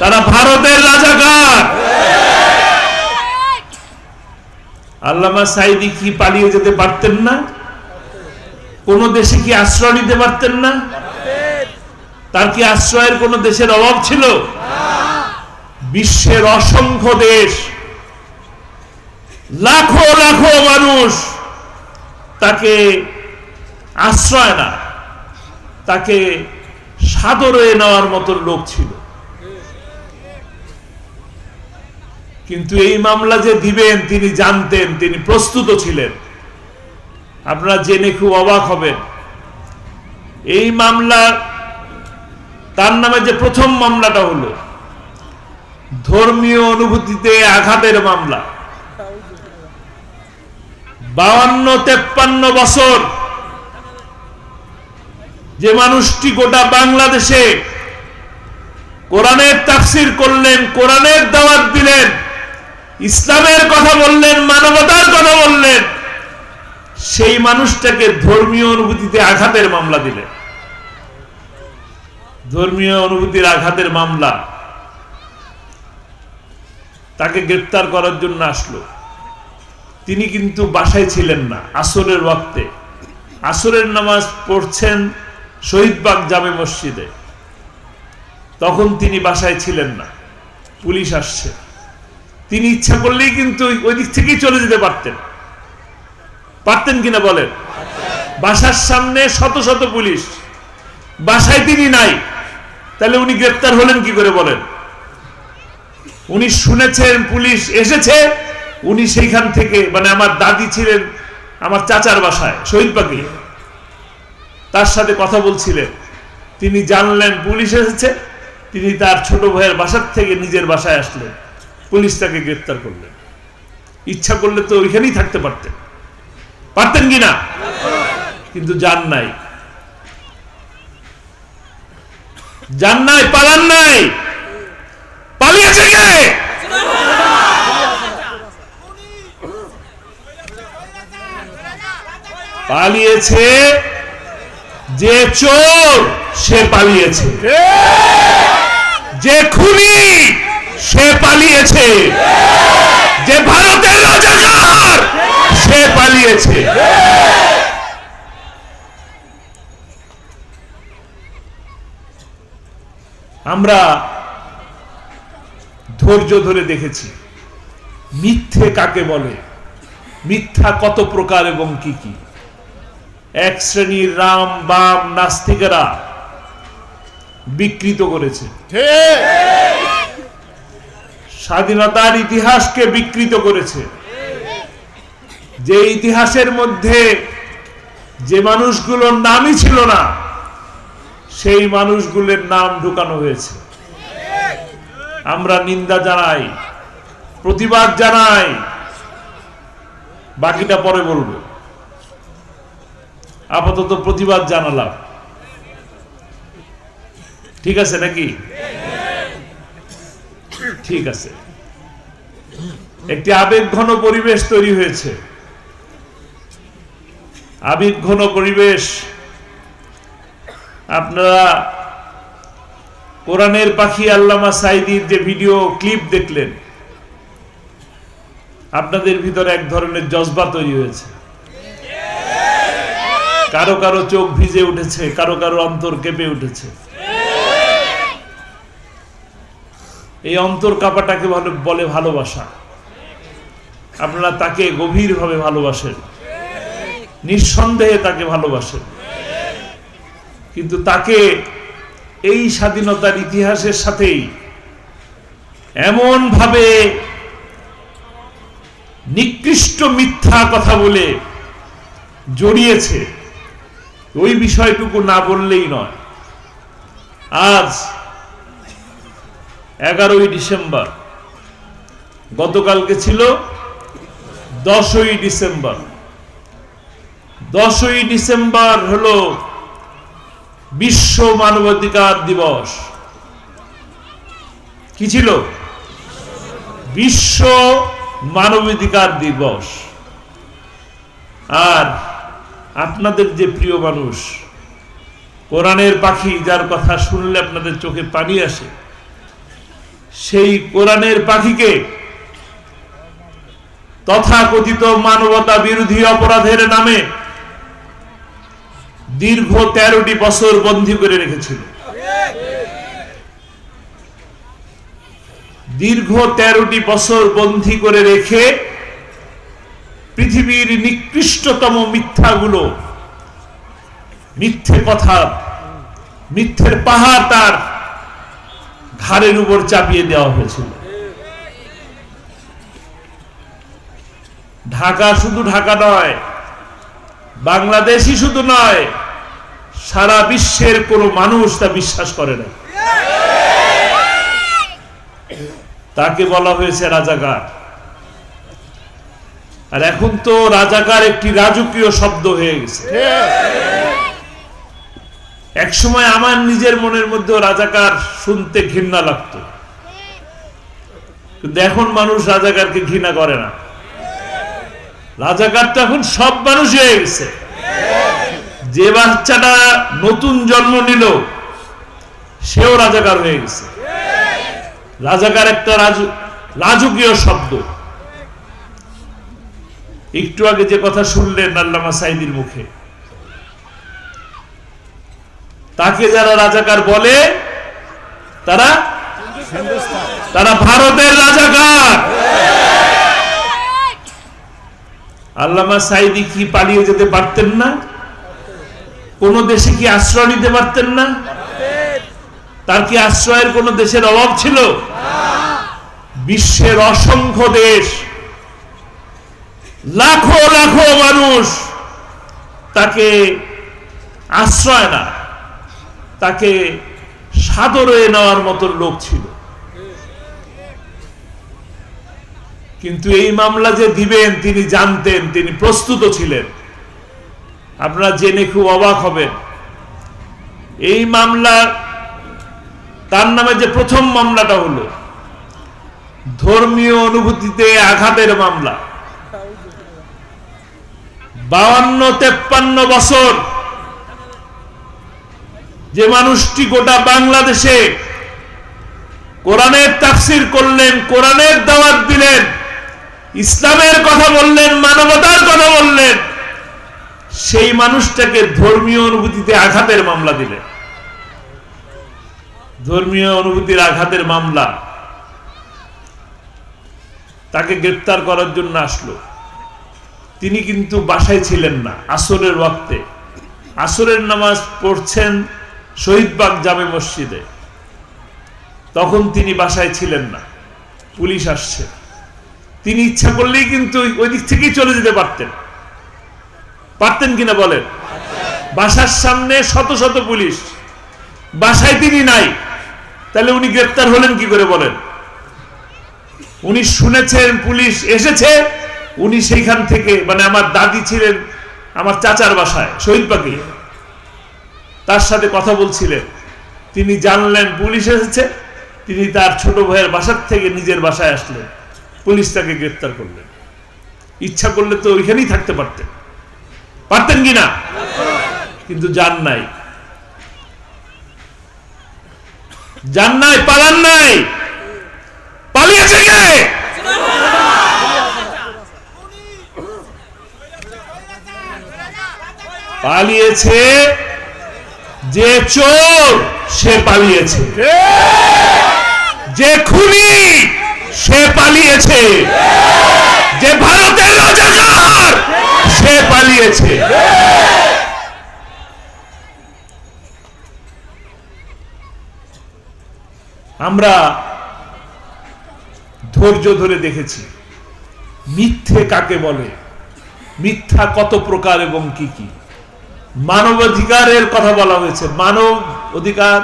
তারা ভারতের রাজাকার। আল্লামা সাইদি কি পালিয়ে যেতে পারতেন না? কোন দেশে কি আশ্রয় নিতে পারতেন না? তার কি আশ্রয়ের কোন দেশের অভাব ছিল? বিশ্বের অসংখ্য দেশ, লাখো লাখো মানুষ তাকে আশ্রয় না, তাকে সাদরে নেওয়ার মতো লোক ছিল। কিন্তু এই মামলা যে দিবেন, তিনি জানতেন, তিনি প্রস্তুত ছিলেন। আপনারা জেনে খুব অবাক হবেন। এই মামলা, তার নামে যে প্রথম মামলাটা হলো, ধর্মীয় অনুভূতিতে আঘাতের মামলা। বাউন্ন, তেপ্পান্ন বছর যে মানুষটি গোটা বাংলাদেশে কোরআনের তাফসির করলেন, কোরআনের দাওয়াত দিলেন ইসলামের কথা বললেন, মানবতার কথা বললেন। সেই মানুষটাকে ধর্মীয় অনুভূতিতে আঘাতের মামলা দিলেন ধর্মীয় অনুভূতির আঘাতের মামলা। তাকে গ্রেপ্তার করার জন্য আসলো। তিনি কিন্তু বাসায় ছিলেন না, আসরের ওয়াক্তে। আসরের নামাজ পড়ছেন শহীদবাগ জামে মসজিদে। তখন তিনি বাসায় ছিলেন না। পুলিশ আসছে। তিনি ইচ্ছা করলেই কিন্তু ওই দিক থেকেই চলে যেতে পারতেন। পারতেন কিনা বলেন? বাসার সামনে শত শত পুলিশ। বাসায় তিনি নাই। তাহলে উনি গ্রেপ্তার হলেন কি করে বলেন? উনি শুনেছেন, পুলিশ এসেছে। উনি সেইখান থেকে মানে আমার দাদি ছিলেন আমার চাচার বাসায়, শহীদ পাখি তার সাথে কথা বলছিলেন। তিনি জানলেন পুলিশ এসেছে। তিনি তার ছোট ভাইয়ের বাসার থেকে নিজের বাসায় আসলেন। পুলিশ তাকে গ্রেপ্তার করলেন ইচ্ছা করলে তো ওইখানেই থাকতে পারতেন। পারতেন কিনা কিন্তু যান নাই। যান নাই পালান নাই। পালিয়েছে কে? পালিয়েছে যে চোর সে পালিয়েছে। যে খুনি! সে পালিয়েছে। যে ভারতের রাজাকার সে পালিয়েছে। আমরা ধৈর্য ধরে দেখেছি, মিথ্যে কাকে বলে? মিথ্যা কত প্রকার এবং কি কি? এক শ্রেণির রাম, বাম, নাস্তিকেরা বিকৃত করেছে। স্বাধীনতার ইতিহাসকে বিকৃত করেছে। যে ইতিহাসের মধ্যে যে মানুষগুলোর নামই ছিল না, সেই মানুষগুলোর নাম ঢুকানো হয়েছে। আমরা নিন্দা জানাই, প্রতিবাদ জানাই, বাকিটা পরে বলব। আপাতত প্রতিবাদ জানালাম। ঠিক আছে নাকি? ঠিক আছে। একটি আবেগ ঘন পরিবেশ তৈরি হয়েছে। আবেগ ঘন পরিবেশ আপনারা কোরআনের পাখি আল্লামা সাইদির যে ভিডিও ক্লিপ দেখলেন, আপনাদের ভিতরে এক ধরনের জজবা তৈরি হয়েছে। কারও কারও চোখ ভিজে উঠেছে, কারও কারও অন্তর কেঁপে উঠেছে। এই অন্তর কাপাটাকে ভালো বলে ভালোবাসা। আপনারা তাকে গভীরভাবে ভালোবাসেন। নিঃসন্দেহে তাকে ভালোবাসেন। কিন্তু তাকে এই স্বাধীনতার ইতিহাসের সাথেই এমন ভাবে নিকৃষ্ট মিথ্যা কথা বলে জড়িয়েছে। ওই বিষয়টুকু না বললেই নয়। আজ এগারোই ডিসেম্বর। গতকালকে ছিল দশই ডিসেম্বর। দশই ডিসেম্বর হলো বিশ্ব মানবাধিকার দিবস। কি ছিল? বিশ্ব মানবাধিকার দিবস। আর আপনাদের যে প্রিয় মানুষ, কোরআনের পাখি, যার কথা শুনলে আপনাদের চোখে পানি আসে সেই কোরআনের পাখিকে তথাকথিত মানবতা বিরোধী অপরাধের নামে দীর্ঘ তেরোটি বছর বন্দী করে রেখেছিল। দীর্ঘ তেরোটি বছর বন্দী করে রেখে পৃথিবীর নিকৃষ্টতম মিথ্যাগুলো, মিথ্যে কথা, মিথ্যের পাহাড় তার ঘাড়ের উপর চাপিয়ে দেওয়া হয়েছিল। ঢাকা শুধু ঢাকা নয়, বাংলাদেশই শুধু নয়, সারা বিশ্বের কোনো মানুষ তা বিশ্বাস করে না। তাকে বলা হয়েছে রাজাকার। আর এখন তো রাজাকার একটি রাজকীয় শব্দ হয়ে গেছে। একসময় আমার নিজের মনের মধ্যে রাজাকার শুনতে ঘৃণা লাগত। কিন্তু এখন মানুষ রাজাকারকে ঘৃণা করে না। রাজাকার তো এখন সব মানুষ হয়ে গেছে। যে বাচ্চাটা নতুন জন্ম নিল, সেও রাজাকার হয়ে গেছে। রাজাকার একটা রাজ- রাজকীয় শব্দ। একটু আগে যে কথা শুনলেন আল্লামা সাইদির মুখে। তাকে যারা রাজাকার বলে, তারা তারা ভারতের রাজাকার। আল্লামা সাইদি কি পালিয়ে যেতে পারতেন না? কোন দেশে কি আশ্রয় নিতে পারতেন না? তার কি আশ্রয়ের কোন দেশের অভাব ছিল? বিশ্বের অসংখ্য দেশ, লাখো লাখো মানুষ তাকে আশ্রয় না। তাকে সাদরে নেওয়ার মতো লোক ছিল। কিন্তু এই মামলা যে দিবেন, তিনি জানতেন, তিনি প্রস্তুত ছিলেন। আপনারা জেনে খুব অবাক হবেন। এই মামলা, তার নামে যে প্রথম মামলাটা হলো, ধর্মীয় অনুভূতিতে আঘাতের মামলা। বাউান্ন, তেপ্পান্ন বছর যে মানুষটি গোটা বাংলাদেশে কোরআনের তাফসির করলেন, কোরআনের দাওয়াত দিলেন, ইসলামের কথা বললেন, মানবতার কথা বললেন, সেই মানুষটাকে ধর্মীয় অনুভূতিতে আঘাতের মামলা দিলেন। ধর্মীয় অনুভূতির আঘাতের মামলা। তাকে গ্রেপ্তার করার জন্য আসলো। তিনি কিন্তু বাসায় ছিলেন না, আসরের ওয়াক্তে। আসরের নামাজ পড়ছেন শহীদবাগ জামে মসজিদে। তখন তিনি বাসায় ছিলেন না। পুলিশ আসছে। তিনি ইচ্ছা করলেই কিন্তু ওই দিক থেকেই চলে যেতে পারতেন। পারতেন কিনা বলেন? বাসার সামনে শত শত পুলিশ। বাসায় তিনি নাই। তাহলে উনি গ্রেপ্তার হলেন কি করে বলেন? উনি শুনেছেন, পুলিশ এসেছে। উনি সেইখান থেকে মানে আমার দাদি ছিলেন, আমার চাচার বাসায়, শহীদ পাখি তার সাথে কথা বলছিলেন। তিনি জানলেন পুলিশ এসেছে। তিনি তার ছোট ভাইয়ের বাসার থেকে নিজের বাসায় আসলেন। পুলিশ তাকে গ্রেপ্তার করলেন। ইচ্ছা করলে তো ওইখানেই থাকতে পারতেন। পারতেন কি না? কিন্তু যান নাই। যান নাই, পালান নাই। পালিয়েছে কে? পালিয়েছে যে চোর সে পালিয়েছে। যে খুনি সে পালিয়েছে। যে ভারতের রাজাকার সে পালিয়েছে। আমরা ধৈর্য ধরে দেখেছি মিথ্যে কাকে বলে? মিথ্যা কত প্রকার এবং কি কি? মানবাধিকারের কথা বলা হয়েছে। মানব অধিকার